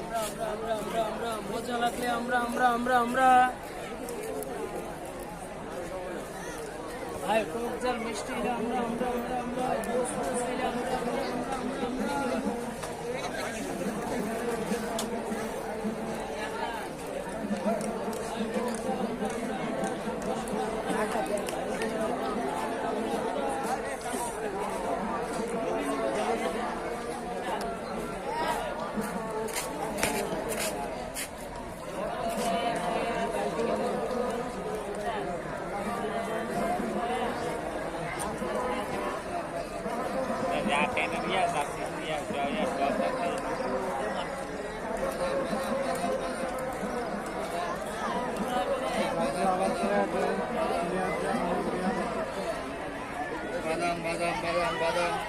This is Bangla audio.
আমরা আমরা আমরা আমরা আমরা মজা লাগলে আমরা আমরা আমরা আমরা ভাই মিষ্টি আমরা আমরা বাদাম বাদাম বাদাম বাদাম